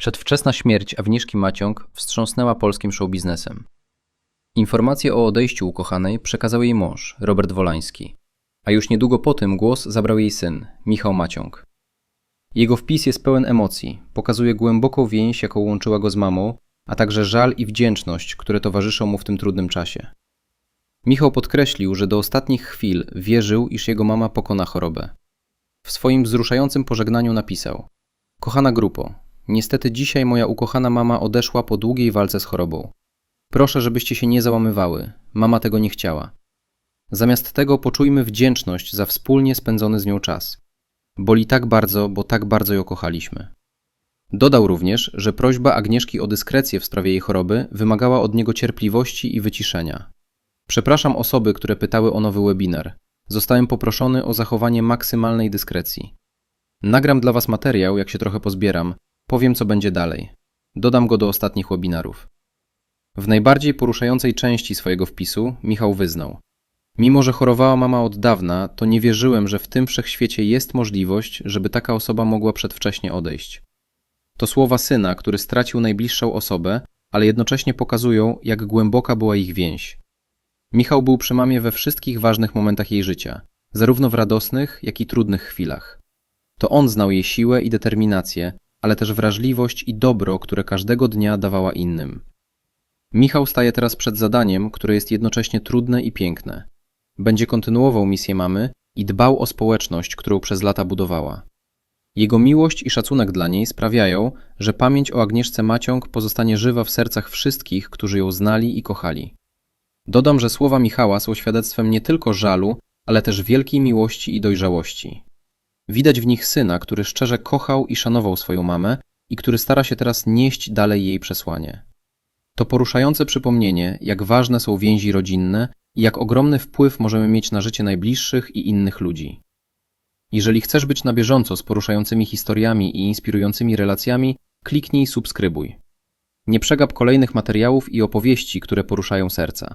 Przedwczesna śmierć Agnieszki Maciąg wstrząsnęła polskim showbiznesem. Informację o odejściu ukochanej przekazał jej mąż, Robert Wolański, a już niedługo po tym głos zabrał jej syn, Michał Maciąg. Jego wpis jest pełen emocji, pokazuje głęboką więź, jaką łączyła go z mamą, a także żal i wdzięczność, które towarzyszą mu w tym trudnym czasie. Michał podkreślił, że do ostatnich chwil wierzył, iż jego mama pokona chorobę. W swoim wzruszającym pożegnaniu napisał: Kochana grupo, niestety dzisiaj moja ukochana mama odeszła po długiej walce z chorobą. Proszę, żebyście się nie załamywały. Mama tego nie chciała. Zamiast tego poczujmy wdzięczność za wspólnie spędzony z nią czas. Boli tak bardzo, bo tak bardzo ją kochaliśmy. Dodał również, że prośba Agnieszki o dyskrecję w sprawie jej choroby wymagała od niego cierpliwości i wyciszenia. Przepraszam osoby, które pytały o nowy webinar. Zostałem poproszony o zachowanie maksymalnej dyskrecji. Nagram dla Was materiał, jak się trochę pozbieram, powiem co będzie dalej. Dodam go do ostatnich webinarów. W najbardziej poruszającej części swojego wpisu Michał wyznał: Mimo, że chorowała mama od dawna, to nie wierzyłem, że w tym wszechświecie jest możliwość, żeby taka osoba mogła przedwcześnie odejść. To słowa syna, który stracił najbliższą osobę, ale jednocześnie pokazują, jak głęboka była ich więź. Michał był przy mamie we wszystkich ważnych momentach jej życia, zarówno w radosnych, jak i trudnych chwilach. To on znał jej siłę i determinację, ale też wrażliwość i dobro, które każdego dnia dawała innym. Michał staje teraz przed zadaniem, które jest jednocześnie trudne i piękne. Będzie kontynuował misję mamy i dbał o społeczność, którą przez lata budowała. Jego miłość i szacunek dla niej sprawiają, że pamięć o Agnieszce Maciąg pozostanie żywa w sercach wszystkich, którzy ją znali i kochali. Dodam, że słowa Michała są świadectwem nie tylko żalu, ale też wielkiej miłości i dojrzałości. Widać w nich syna, który szczerze kochał i szanował swoją mamę i który stara się teraz nieść dalej jej przesłanie. To poruszające przypomnienie, jak ważne są więzi rodzinne i jak ogromny wpływ możemy mieć na życie najbliższych i innych ludzi. Jeżeli chcesz być na bieżąco z poruszającymi historiami i inspirującymi relacjami, kliknij subskrybuj. Nie przegap kolejnych materiałów i opowieści, które poruszają serca.